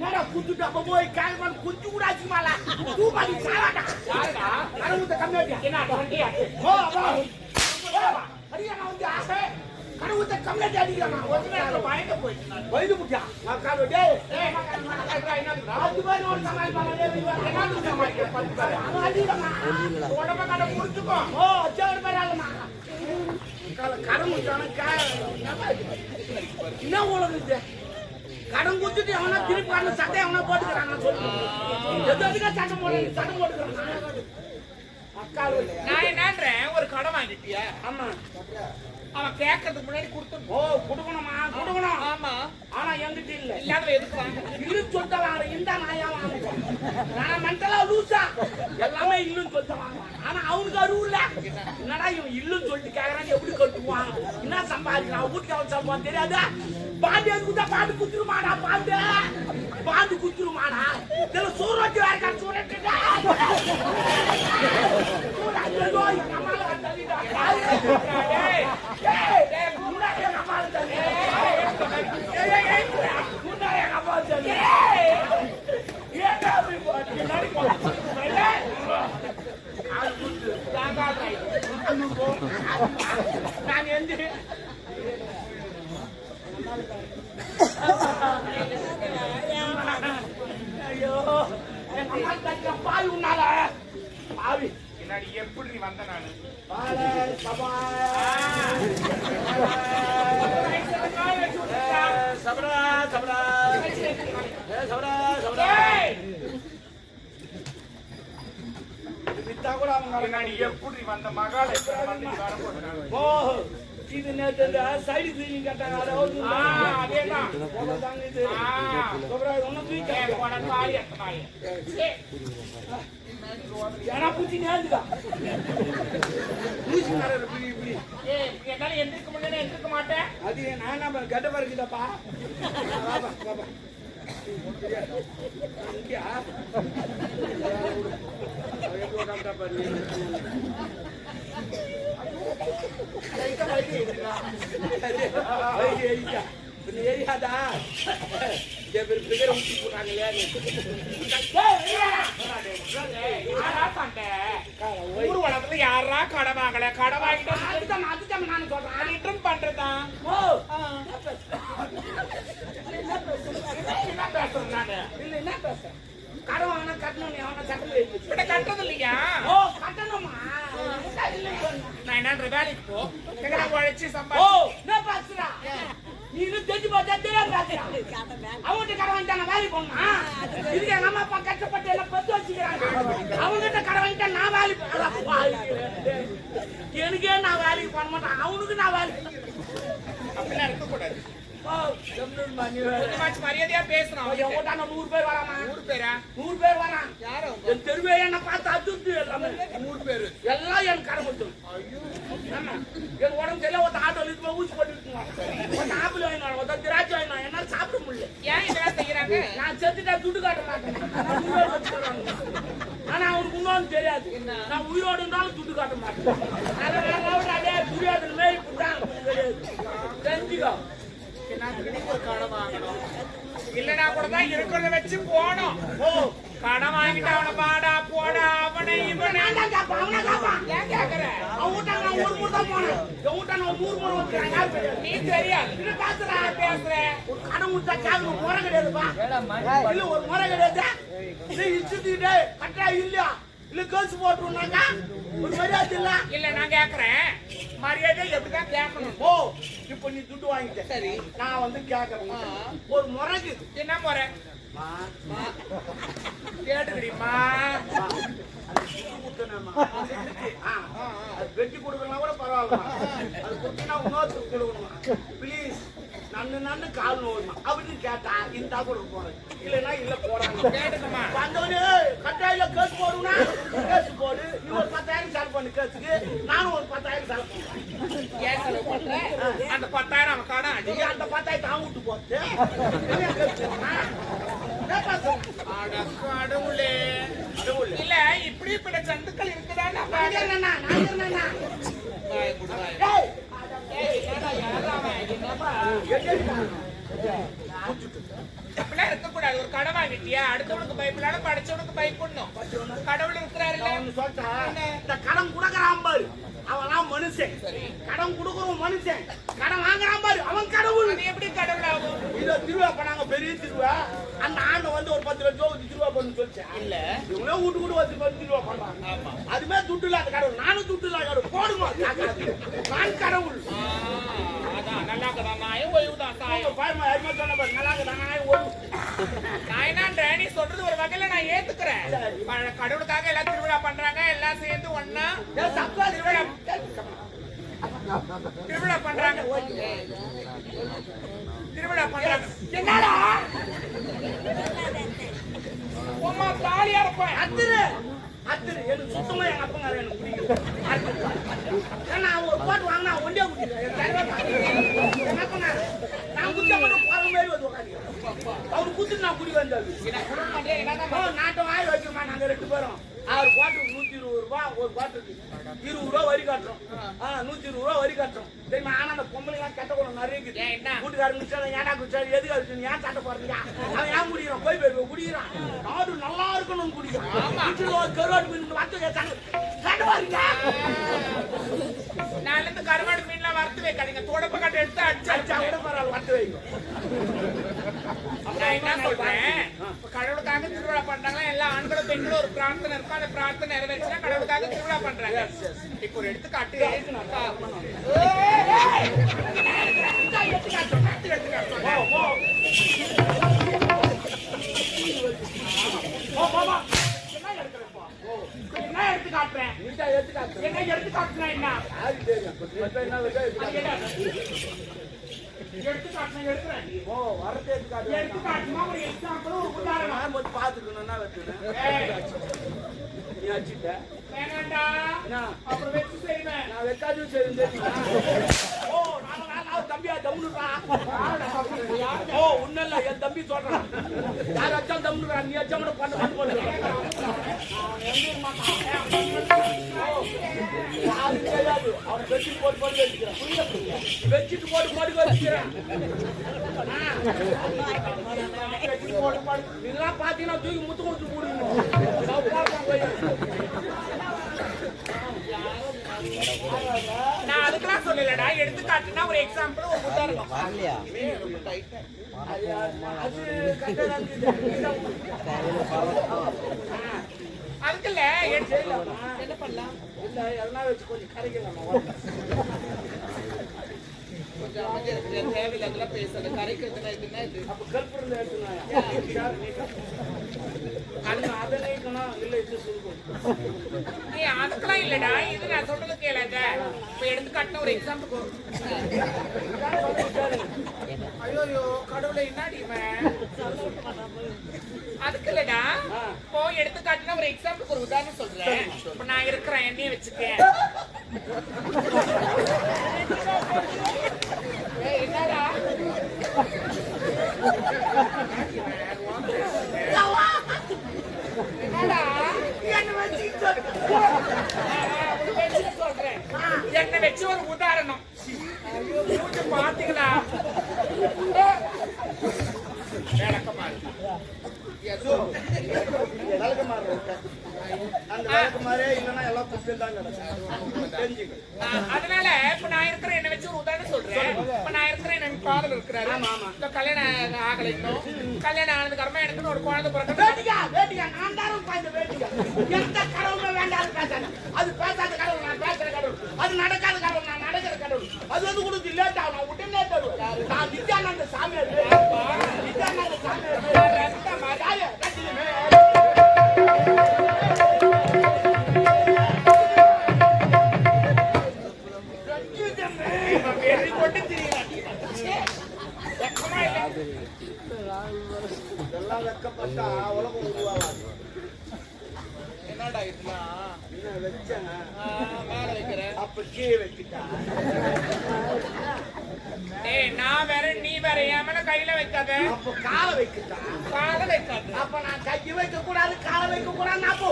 நேரா குத்துட்டு அப்ப போய் கேட்கறான் கொஞ்சம் கூட அசிங்கமா இல்ல தூப்பாடி சாவாடா கனவு விட்ட கம்மியா என்ன ஓ வா அடியா நான் வந்து ஆசை கனவு விட்ட கம்மியா அடிக்கிறான் ஒரு நேரத்துல பயந்து போயிட்டு வயது முக்கியா நான் காடு டேய் அது மாதிரி ஒரு சமாளிப்பாங்க என்ன சமாளிப்பாங்க அவன் அடிக்கிறான் உடம்ப கடை முடிச்சுக்கோ ஓ அச்சாவது பேர் ஆளுமா கடன் முடிச்சான என்ன உலகம் இது கடன் குத்துட்டு அவனா திருப்பி கடன் சட்டை அவனா போட்டுக்கிறான் சொல்லு எது எதுக்கா சட்டம் போடு சட்டம் போட்டுக்கிறான்? நான் என்னன்றேன் ஒரு கடன் வாங்கிட்டியா? ஆமா. அவன் கேட்கறதுக்கு முன்னாடி கொடுத்து ஓ கொடுக்கணுமா? கொடுக்கணும். ஆமா. ஆனா என்கிட்ட இல்ல. இல்லாத எதுக்கு வாங்க? இல்லுன்னு சொல்லிட்டு வாங்குறேன் இந்த நாயா வாங்குறேன் நான் மென்டலா லூசா எல்லாமே இல்லுன்னு சொல்லிட்டு வாங்குறேன் ஆனா அவனுக்கு அறிவு இல்ல. என்னடா இவன் இல்லுன்னு சொல்லிட்டு கேக்குறான்? எப்படி கட்டுவான்? என்ன சம்பாதிக்கிறான்? வீட்டுக்கு அவன் சம்பாதி? தெரியாதா? பாண்டு எதுக்குதா பாண்டு குத்துருமாடா பாண்டு? பாண்டு குத்துருமாடா? இதுல சூரத்தி வேற கா சூரத்தி நான் எந்த ஐயோ என் அம்மா தக்க பால் உன்னால எப்படி நீ வந்த நானு பால சபா சபடா சபடா சபடா சபடா வித்தா கூட அவங்க பின்னாடி எப்படி வந்த மகால ஓ இது நேத்து இந்த சைடு கிளீனிங் கேட்டாங்க அதாவது ஆ, அதேதான். தாங்க இது ஒன்னும் தூக்கி ஏன்னா பூச்சி நேர்ந்துக்கா பூச்சி இப்படி இப்படி என்னால எந்திரிக்க முடியல எந்திரிக்க மாட்டேன் அது நான் நம்ம கெட்ட பாப்பா பாப்பா அவன் எப்படி உட்கார்ந்துட்டா பாரு. லைட்டா வயிறு எரியுதா? வயிறு எரியுதா? இப்ப நீ எரியாதா? இதே பேர் பிகரை ஊத்தி போட்டாங்க இல்லையா நீ? ஏய், வெளியா? யாரா சண்டை காலை ஓய். ஊர் வளத்துல யாரா கடை வாங்கல கடை வாங்கிட்டு அதுதான் அதுதான் நான் சொல்றேன் ரிட்டர்ன் பண்றதா ஓ என்ன பேசுறேன் நானு இல்ல என்ன பேச கடன் வாங்கினா கட்டணும் எவனா கட்டணும் எழுதி இப்ப கட்டுறது இல்லையா ஓ கட்டணுமா இல்லைன்னு சொன்னா. நான் என்ன வேலைக்கு போ. உழைச்சி ஓ சம்பாதி? என்ன பேசுறா? நீ இன்னும் தெரிஞ்சு பார்த்தா தெரியாது அவங்ககிட்ட கடன் வாங்கிட்டா நான் வேலைக்கு போனா இதுக்கு எங்க அம்மா அப்பா கஷ்டப்பட்டு எல்லாம் பத்து வச்சுக்கிறாங்க? அவங்ககிட்ட கடன் வாங்கிட்டா நான் வேலைக்கு. எனக்கே நான் வேலைக்கு போக மாட்டேன். அவனுக்கு நான் வேலைக்கு அப்படிலாம் இருக்க கொஞ்சமாச்சு மரியாதையா என் வீட்டாண்ட நூறு பேர் வராமா? ஊர் பேரா? நூறு பேர் வரான். யாரும் என் தெருவே என்ன பார்த்து அதிர்ந்து எல்லாமே. ஊர் பேரு. எல்லாம் என் கடை மட்டும் என் உடம்பு சரியா ஒருத்த ஆட்டோ இழுத்து போய் ஊசி போட்டு இருக்குவாங்க ஒருத்த ஆப்பிள் வாங்கினான் ஒருத்த திராட்சை என்னால சாப்பிட முடியல. ஏன் இதெல்லாம் செய்யறாங்க? நான் செத்துட்டா துட்டு காட்ட மாட்டேன். ஆனா அவனுக்கு இன்னொன்னு தெரியாது. நான் உயிரோடு இருந்தாலும் துட்டு காட்ட மாட்டேன். அதனால அதே துரியாதன் மாரி இப்படிதான். கிடையாது தெரிஞ்சுக்கோ என்னத்துக்கு ஒரு கடை வாங்கணும். இல்லனா கூட தான் இருக்கிறத வச்சு போனோம் ஓ கடை வாங்கிட்டு அவனை பாடா போடா அவனை இவனை. நான் தான் கேட்பான் அவனை கேட்பான் ஏன் கேக்குற? அவன் நான் ஊர் ஊர் தான் போனேன். என் வீட்டாங்க நான் ஊர் ஊர் வந்துக்கிறேன் யார் தெரியாது நீ தெரியாது. என்ன பேசுறா பேசுற? ஒரு கடன் விட்டா கேட்க ஒரு முறை கிடையாதுப்பா. இல்ல ஒரு முறை கிடையாது. கட்டா இல்லையா? இல்ல கேஸ் போட்டுருனாக்கா ஒரு மரியாதை இல்ல? இல்ல நான் கேக்குறேன். மரியாதை எப்படிதான் கேட்கணும்? ஓ இப்ப நீ துட்டு வாங்கிட்ட. சரி. நான் வந்து கேக்குறேன் ஒரு முறைக்கு என்ன முறை? கேட்டுக்கிடிமா அது வெட்டி கொடுக்கலாம் கூட பரவாயில்ல அது கொடுத்தீங்கன்னா இன்னொருத்தருக்கு கொடுக்கணுமா ப்ளீஸ் நன்னு நன்னு கால் நோயுமா அப்படின்னு கேட்டா இந்த கூட போறேன். இல்லைன்னா இல்ல போறாங்க. கேட்டுக்கம்மா. வந்தவனே கட்டாயில கேஸ் போடுனா கேஸ் போடு. நீ ஒரு பத்தாயிரம் செலவு பண்ணு கேஸுக்கு. நானும் ஒரு பத்தாயிரம் செலவு பண்ணுவேன். ஏன் செலவு பண்ற? அந்த பத்தாயிரம் அவன் காண அடி அந்த பத்தாயிரத்தை அவன் விட்டு போட்டு. கேஸ் கடவுளே. இல்ல இப்படி இப்படி சந்துக்கள் இருக்குதா நான் என்னண்ணா, நான் கொடு. ஏய், ஏய், என்னடா, யாரா அவன்? என்னப்பா? எங்கேடா? இப்படிலாம் இருக்கக்கூடாது. ஒரு கடை வாங்கிட்டியா அடுத்தவனுக்கு பயப்படாத படிச்சவனுக்கு பயப்படணும். கடவுள் அவன் சொல்லிட்டான், இந்த கடன் கொடுக்கறான் பாரு. அவன்லாம் மனுஷன். கடன் கொடுக்கறவன் மனுஷன். கடன் வாங்குறான் பாரு. அவன் கடவுள். அது எப்படி கடவுள் ஆகும்? இதோ திருவிழா பண்ணாங்க பெரிய திருவிழா. அந்த ஆண்டு வந்து ஒரு பத்து லட்சம் ரூபாய் திருவிழா பண்ணு சொல்லிச்சு இல்ல. இவங்களே வீட்டு கூட வந்து பத்து திருவிழா ஆமா. அதுமே துட்டு இல்லாத கடவுள். நானும் துட்டு இல்லாத கடவுள். போடுமா. நான் கடவுள். நல்லா இருக்குதான் நாயும் ஓய்வுதான் அவங்க சாயம் பயமா யாருமே சொன்ன பாரு நல்லா இருக்குதா, நான் ஒரு நான் என்னன்ற நீ சொல்றது ஒரு வகையில நான் ஏத்துக்கிறேன். கடவுளுக்காக எல்லாம் திருவிழா பண்றாங்க எல்லாம் சேர்ந்து தப்பா திருவிழா. திருவிழா பண்றாங்க. திருவிழா பண்றாங்க. என்னடா? உம்மா தாலியா இருப்பேன். அத்திரு. அத்திரு எனக்கு சுத்தமா எங்க அப்பங்கார எனக்கு பிடிக்கல. அத்திரு. ஏன்னா அவன் ஒரு கோட் வாங்கினா ஒண்டே குடிக்கிறேன் என்ன பண்ணாரு நான் குத்த மட்டும் போற மாதிரி வந்து உட்காந்து அவர் குத்து நான் குடி வந்தாரு நான் குடும்பம் பண்றேன் என்னதான் ஓ, நாட்டம் வாய் வைக்கிறோமா நாங்க ரெண்டு பேரும். ஆறு குவாட்டருக்கு நூத்தி இருபது ரூபா ஒரு குவாட்டருக்கு இருபது ரூபா வரி காட்டுறோம். ஆ, நூத்தி இருபது ரூபா வரி காட்டுறோம். தெரியுமா? ஆனா அந்த பொம்பளைங்க கெட்ட குணம் நிறைய இருக்குது? வீட்டுக்காரங்க குடிச்சாலும் ஏன்டா குடிச்சாலும் எதுக்கு அடிச்சு ஏன் சட்டை போடுறீங்க? அவன் ஏன் குடிக்கிறான்? போய் போய் குடிக்கிறான். நாடு நல்லா இருக்கணும்னு குடிக்கிறான். வீட்டுல ஒரு கருவாடு மீன் வார்த்தை கேட்டாங்க பாருங்க நாளைல இருந்து கருவாடு மீன்லாம் வறுத்து வைக்காதீங்க. தொடப்ப கட்டை எடுத்து அடிச்சு அடிச்சா கூட பரவாயில்ல வார்த்தை வைங்க. நான் என்ன சொல்றேன்? கடவுளுக்காக திருவிழா பண்றாங்க எல்லா ஆண்களும் பெண்களும் ஒரு பிரார்த்தனை இருக்கும் அந்த பிரார்த்தனை நிறைவேற்றினா கடவுளுக்காக திருவிழா பண்றாங்க. இப்போ ஒரு எடுத்துக்காட்டு. போ, போ. போ, போ, போ. என்ன எடுக்கிறேன் இப்போ? என்ன எடுத்து காட்டுறேன். என்ன எடுத்து காட்டுனா என்ன வருதோ எடுத்து காட்டு. எடுத்து காட்டுனா எடுக்கிறேன் ஓ, வரத்தை எடுத்து காட்டு. எடுத்து காட்டுனா ஒரு எக்ஸாம்பிள் ஒரு உதாரணம் நான் மட்டும் பார்த்துக்கணும்னா வெட்டுனேன். ஏய், நீ அடிச்சிட்ட. வேணாண்டா என்ன? அப்புறம் வச்சு செய்வேன் நான்? ஓ, நாளாவது தம்பியா தம்முனுடா. ஓ, இல்ல, என் தம்பி சொல்றான். யார் அடிச்சாலும் தம்முனுடா, நீ அடிச்சா மட்டும் பண்ண பண்ண பண்ணுறான். யாரும் தெரியாது. அவன் பெட்ஷீட் போட்டு போட்டு வச்சுக்கிறான். இதெல்லாம் பாத்தீங்கன்னா தூக்கி முத்து பையன். நான் அதுக்கெல்லாம் சொல்லலடா எடுத்து காட்டுனா ஒரு எக்ஸாம்பிள் ஒரு அது கரெக்டா தான் இருக்குது. அதுக்கு இல்ல எடுத்து என்ன பண்ணலாம்? இல்ல எதனா வச்சு கொஞ்சம் கரைக்கலாம் கொஞ்சம் அமைதியா தேவையில்லாதெல்லாம் பேசுறது கரைக்கிறதுனா இதுன்னா இது. அப்ப இருந்தா எடுத்துனா அது அதை நீக்கணும் இல்ல இது சுருக்கும் நீ அதுக்கெல்லாம் இல்லடா. இது நான் சொல்றது கேளாத. இப்ப எடுத்து காட்டின ஒரு எக்ஸாம்பிள் ஐயோ கடவுளை என்னடி இவன்? அதுக்கு இல்லடா. இப்போ எடுத்து காட்டின ஒரு எக்ஸாம்பிள் ஒரு உதாரணம் சொல்றேன். இப்ப நான் இருக்கிறேன் என்னைய வச்சுக்கேன். என்னடா? என்னடா? என்ன வச்சு சொல்றேன். என்னை வச்சு ஒரு உதாரணம் பாத்தீங்களா விளக்கமா இருக்கு. விளக்குமாறே இல்லைன்னா எல்லாம் குப்பையில் தான் கிடக்கும். தெரிஞ்சுக்க. அதனால இப்ப நான் இருக்கிற என்ன வச்சு ஒரு உதாரணம் சொல்றேன். இப்ப நான் இருக்கிற என் காதல் இருக்கிறாரு. இந்த கல்யாணம் ஆகலை இன்னும் கல்யாணம் ஆனதுக்கு அப்புறமா எனக்கு ஒரு குழந்தை பிறகு வேட்டிக்கா வேட்டிக்கா நான் தான் பாய்ந்த வேட்டிக்கா எந்த கடவுளும் வேண்டாம் பேசாத. அது பேசாத கடவுள் நான் பேசுற கடவுள். அது நடக்காத கடவுள் நான் நடக்கிற கடவுள். அது வந்து கொடுத்து லேட் ஆகும். நான் உடனே தருவேன் நான் நித்யானந்த சாமியார். வச்சான் அப்ப கீழே வச்சுட்டான் நான் வேற நீ வேற ஏமல கையில வைக்காத. அப்ப கால வைக்கட்டான் வைக்காத. அப்ப நான் கையை வைக்க கூடாது கால நான் போ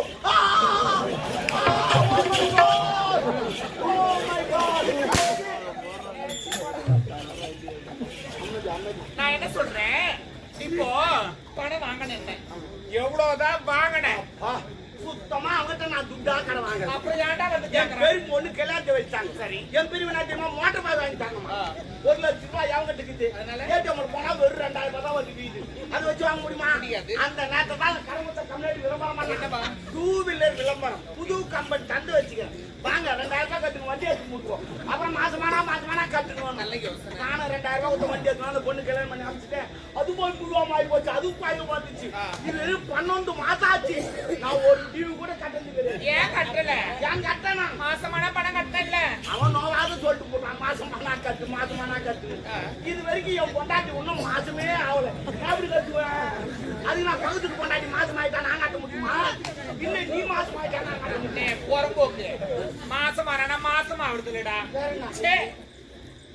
நான் என்ன சொல்றேன்? இப்போ பணம் வாங்கினேன் எவ்வளவுதான் வாங்கினேன். சுத்தமா அவங்கிட்ட நான் துட்டா கடை வாங்குறேன் அப்புறம் ஏன்டா வந்து என் பெரிய பொண்ணு கல்யாணத்தை வச்சாங்க சரி. என் பெரிய நாட்டியமா மோட்டர் பாய் வாங்கிட்டாங்க ஆ. ஒரு லட்சம் ரூபாய் அவங்க இருக்குது? ஏடிஎம் போனா வெறும் ரெண்டாயிரம் ரூபாய் தான் வந்து வீடு அது வச்சு வாங்க முடியுமா. அந்த நேரத்தை தான் கருமத்தை கம்பெனி விளம்பரம் டூ வீலர் விளம்பரம். புது கம்பெனி தந்து வச்சுக்கிறேன் வாங்க ரெண்டாயிரம் ரூபாய் கட்டுங்க வண்டி எடுத்து முட்டுவோம். அப்புறம் மாசமானா மாசமானா கட்டுக்கணும். நானும் ரெண்டாயிரம் ரூபாய் கொடுத்த வண்டி எடுத்து அந்த பொண்ணு கல்யாணம் பண்ணி அனுப்பிச்சிட்டேன். அது போய் புதுவா ஆகி போச்சு அதுவும் பாய் வந்துச்சு. இது பன்னெண்டு மாசம் ஆச்சு. நான் ஒரு டிவி கூட கட்டது ஏன் கட்டல? ஏன் கட்டணா மாசமான பணம் கட்டல. அவன் நோவாத சொல்லிட்டு போட்டான் மாசம் பண்ணா கட்டு மாசம் பண்ணா கட்டு. ஆ. இது வரைக்கும் என் பொண்டாட்டி ஒண்ணும் மாசமே ஆகல. எப்படி கட்டுவேன். அது நான் பகுதிக்கு பொண்டாட்டி மாசம் ஆயிட்டா நான் கட்ட முடியுமா? இல்ல நீ மாசம் ஆயிட்டா நான் கட்ட முடியும்? ஏய், புறம்போக்கு. மாசம் ஆனா மாசம் ஆகுதுலடா சே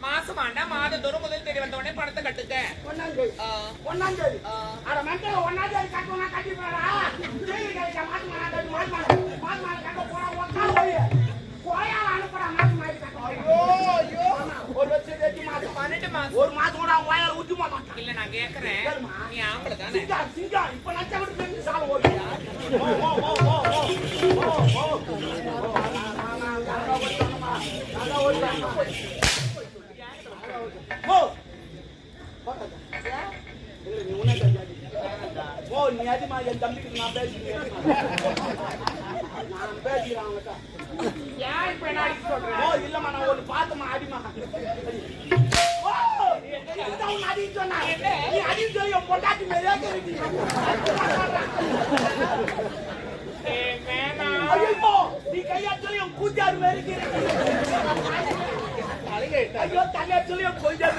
மாசம் ஆனா மாதத்தோறும் முதல் தேதி வந்த உடனே பணத்தை கட்டுக்க. ஒன்னாம் தேதி. ஒன்னாம் தேதி. அட மென்டல் ஒன்னாம் தேதி கட்டுவா கட்டி போறா தேதி கிடைச்சா மாசம் பண்ணா கட்டு மாசம் பண்ணா மாசம் பண்ணா கட்ட போறா உக்கால் போய் கோயால அனுப்புறா மாசம் ஆயிட்டு கட்ட ஐயோ ஐயோ. ஒரு வருஷம் சேர்த்து மாசம் பன்னெண்டு மாசம் ஒரு மாசம் கூட அவன் வாயால ஊத்தி மாட்டான் இல்ல நான் கேக்குறேன் நீ ஆம்பளை தானே சிங்கா சிங்கா இப்ப லட்சம் விட்டு தெரிஞ்சு சாவு ஓடியா ஓ நீ அதிகமா என் தம்பிக்கு நான் பேசுறேன் நான் பேசுறேன் அவங்ககிட்ட ஏன் இப்ப என்ன சொல்றேன் நீ கையா சொல்லி உன் கூத்தாரு மாதிரி ஐயோ தலையா சொல்லி உன் கொஞ்சம்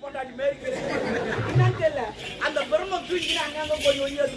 போட்டாடி மாரி என்னன்னு தெரியல அந்த பெருமை தூக்கிட்டு போய் ஒய்யாந்து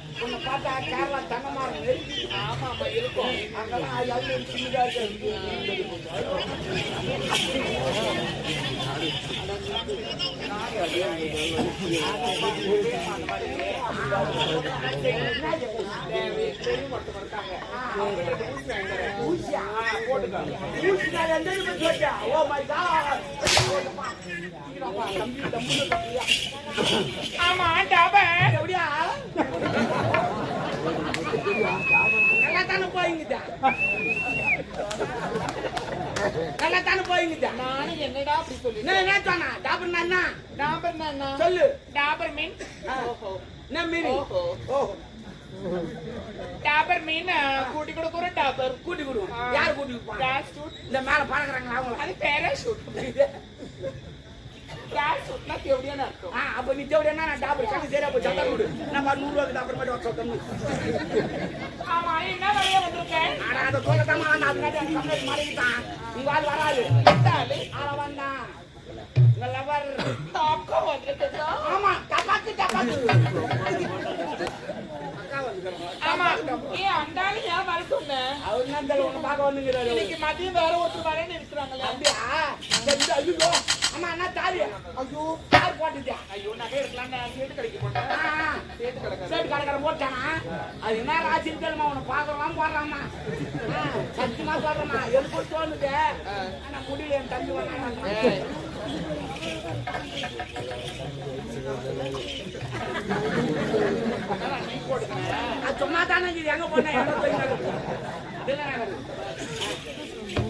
உன்னை பார்த்தா கேரளா தங்கமா இருக்கு. ஆமா ஆமா இருக்கும் போயிங்குதா? நல்லா தானே போயிங்குதா? நானும் என்னடா அப்படி சொல்லி என்ன என்ன சொன்னா? டாபர்னா என்ன? டாபர் என்ன சொல்லு டாபர் மீன் ஆ. என்ன மீனிங்? ஓஹோ. ஓஹோ. டாபர் மீன் கூட்டி கொடுக்குற டாபர் கூட்டி கொடுவோம். யார் கூட்டி கொடுப்பாங்க? இந்த மேல பறக்குறாங்களா அவங்கள? அது பேராஷூட் டாப் சுட்டினா தேவடியான அர்த்தம் ஆ அப்ப நீ தேவடியானா நான் டாப் இருக்கேன் சரி அப்ப சத்தம் கொடு நான் பாரு நூறு ரூபாய்க்கு அப்புறமேட்டு வர சொல்லணும் ஆமா என்ன வழியா வந்திருக்கேன் ஏ அந்தாலும் ஏன் வர சொன்னேன் அவர் அந்த உன்னை பார்க்க வந்துங்கிறாரு இன்னைக்கு மதியம் வேற ஒருத்தர் வரேன்னு இருக்கிறாங்களே. அப்படியா? இந்த ஐயோ அம்மா அண்ணா தாரி ஐயோ தார் போட்டுட்டியா ஐயோ நகை எடுக்கலாம் சேட்டு கடைக்கு போட்டேன். சேட்டு கடை சேட்டு கடை கடை போட்டானா? அது என்ன ராசி தெரியுமா உன்னை பார்க்கறலாம் போடுறாமா சத்தியமா சொல்றமா எனக்கு தோணுது ஆனா முடியல என் தம்பி வந்தாங்க சும்மா தானே இது எங்க போனேன் எங்க போய்.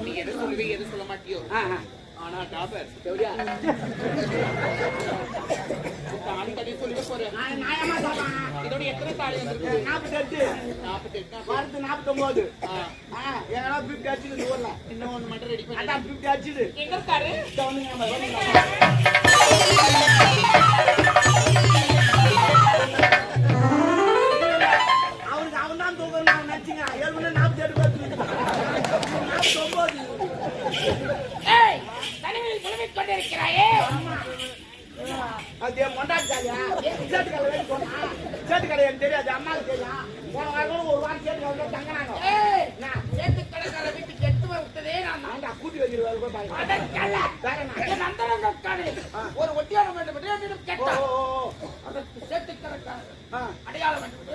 நீ எது சொல்லுவீங்க எது சொல்ல மாட்டியோ. ஆனா டாபர் எப்படியா? தாலி கட்டி சொல்லிக்க போறேன் நியாயமா சொல்றேன். இதோட எத்தனை தாலி வந்திருக்கு நாற்பத்தெட்டு, நாற்பத்தி எட்டு அடுத்து நாற்பத்தொன்பது. எங்கன்னா 50 அடிச்சுது ஊர்ல. இன்னும் ஒண்ணு மட்டும் ரெடி பண்ணி 50 அடிச்சுது. எங்க இருக்காரு இதோ நினைச்சீங்க ஏழு மணி நாற்பத்தி எட்டு பேர் நாற்பத்தி ஒன்பது ஏய் தனிமையில் புலம்பிக் கொண்டிருக்கிறாயே. அது என் பொண்டாட்டியா சேட்டு கடை வேண்டி போனா சேட்டு கடை எனக்கு தெரியாது அம்மாவுக்கு தெரியும். போன வாரம் ஒரு வாரம் தங்கினாங்க. நான் வீட்டுக்கு எட்டு விட்டதே நான். நான் கூட்டி வச்சிருவாரு போய் பாருங்க. அதற்கல்ல. வேற ஒரு ஒட்டியானம் வேண்டும் என்று என்னிடம் ஓ, கேட்டார். ஓ, ஓ. அதற்கு சேத்து கடைக்காரர் ஆ. அடையாளம் வேண்டும்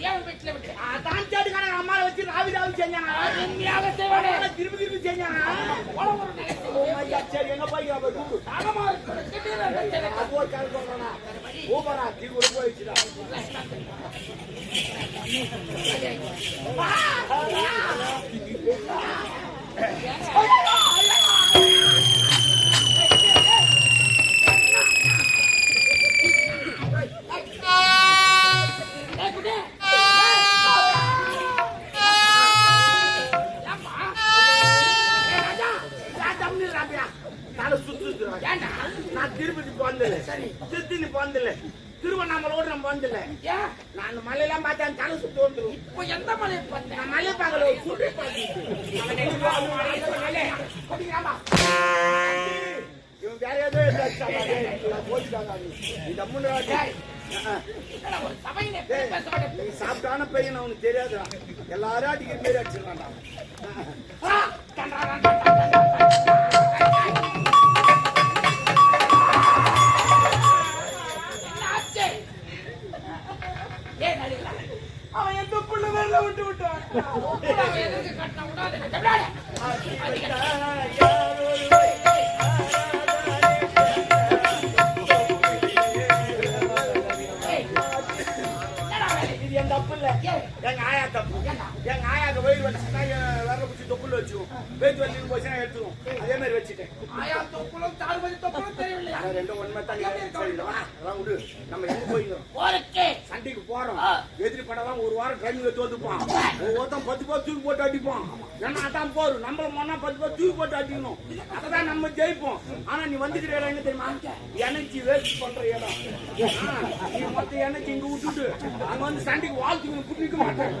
என்று ஆ, உரைத்தார். ஆ, ஆ. சாருமதி அவன் வீட்டில் விட்டு அதான் சேட்டு கடை அம்மாவை வச்சு ராவி ராவி செஞ்சானா? உண்மையாக செய்வானே. திருப்பி திருப்பி செஞ்சானா? சரி எங்க போய் ஊபரா தீ கூட போயிடுச்சுடா. ஏய், தலை சுத்துறா ஏன்டா? நான் திருப்பதி போனதில்ல சரி. திருத்தணி போனதில்ல திருவண்ணாமலோடு நம்ம போனதில்ல ஏன்? நான் அந்த மலையெல்லாம் பார்த்தேன் தலை சுத்து வந்துடும் இப்போ எந்த மலையை பார்த்தேன்? நான் மலை பார்க்கல ஒரு? மலையை இவன் வேற ஏதோ இந்த மூணு சாப்பிட்டான பையன் அவனுக்கு தெரியாதுடா. எல்லாரும் அடிக்கிற மாரி அடிச்சிடலாம்டா என் தப்பு இல்ல எங்க ஆயா தப்பு எங்க ஆயாக்கு வெயில் வச்சுட்டா விரல பிடிச்சி தொப்புல வச்சு வெயிட் வச்சு போச்சுன்னா எடுத்துரும் அதே மாதிரி வச்சுட்டேன் ஆயா தொப்புளும் தாழ்வதி தொப்புளும் தெரியவில்லையா? ரெண்டும் ஒண்ணுமே தான் விடு நம்ம எங்க போயிருந்தோம் போருக்கு. சண்டைக்கு போறோம் ஆ. எதிரி படம் ஒரு வாரம் ட்ரைனிங் எடுத்து வந்துப்பான் ஒவ்வொருத்தன் பத்து பேர் தூக்கி போட்டு அடிப்பான் ஏன்னா அதான் போரும் நம்மள மொன்னா பத்து பேர் தூக்கி போட்டு அடிக்கணும். அப்பதான் நம்ம ஜெயிப்போம். ஆனா நீ வந்துக்கிற இடம் என்ன தெரியுமா? எனர்ஜி வேஸ்ட் பண்ற இடம். நீ மொத்த எனர்ஜி இங்க விட்டுட்டு அங்க வந்து சண்டைக்கு வாழ்த்து குடிக்க மாட்டேன்.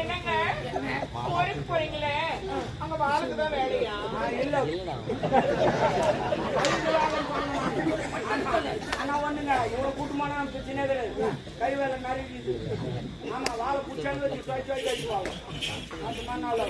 என்னங்க? போறீங்களே? அங்க வாளுக்கு தான் வேலையா? இல்ல. சின்னதுல கைவேல நறுக்கிது ஆமா வாழை பிடிச்சாலும் வச்சு சுவை சுவை வச்சுவாங்க அந்த மண்ணால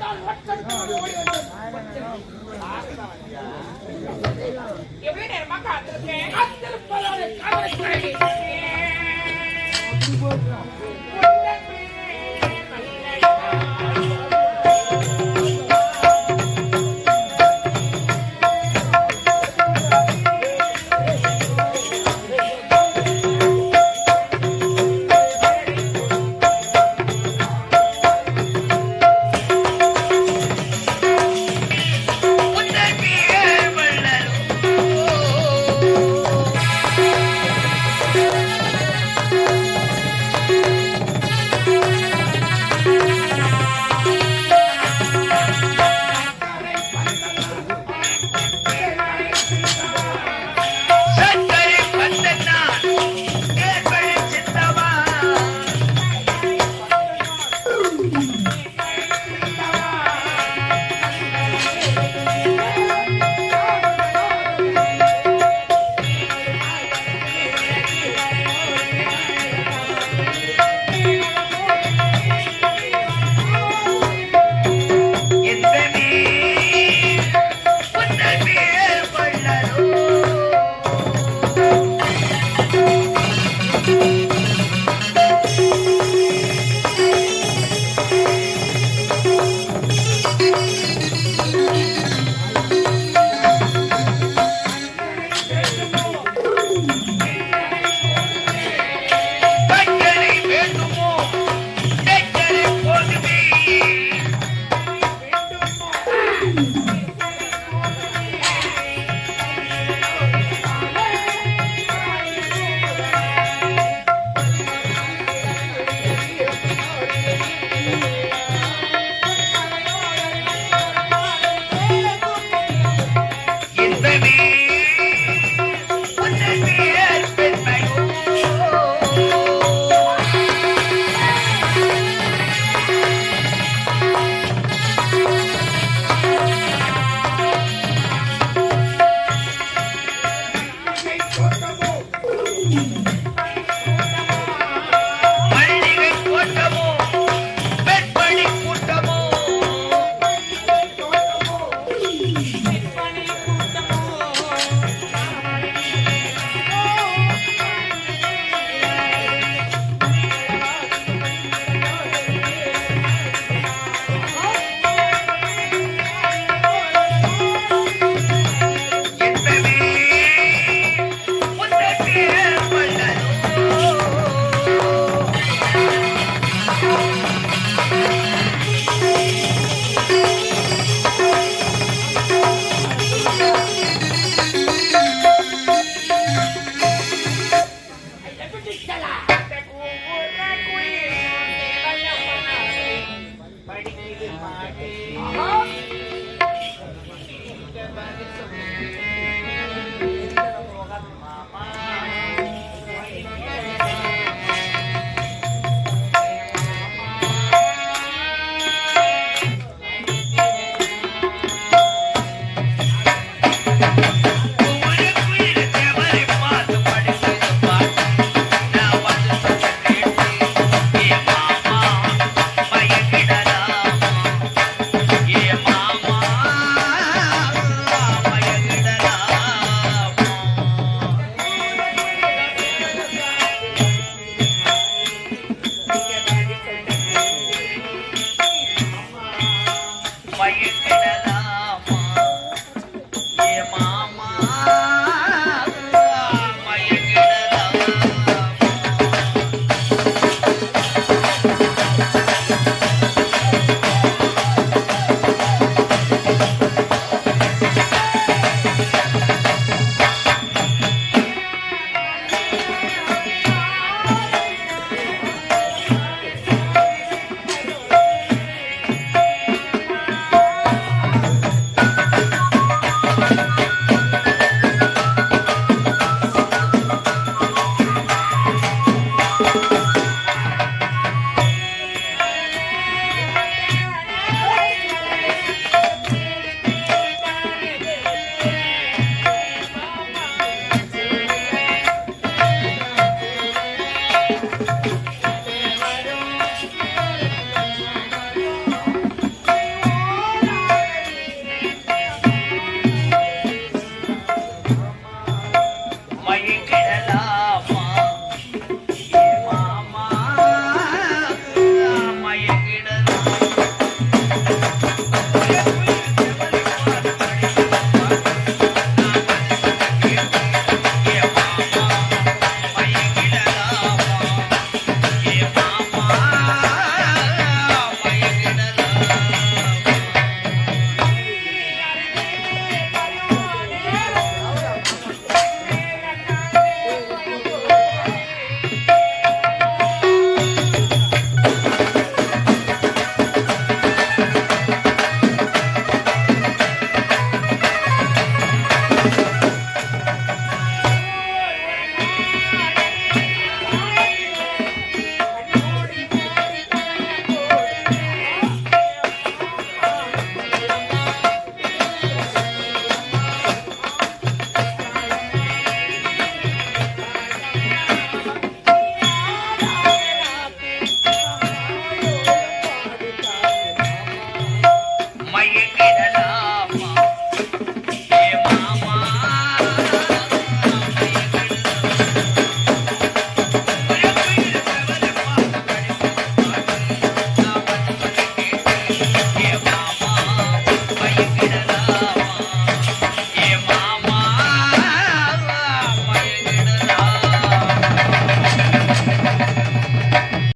தளபதி எவ்வளவு நேரமா காத்திருக்கேன்?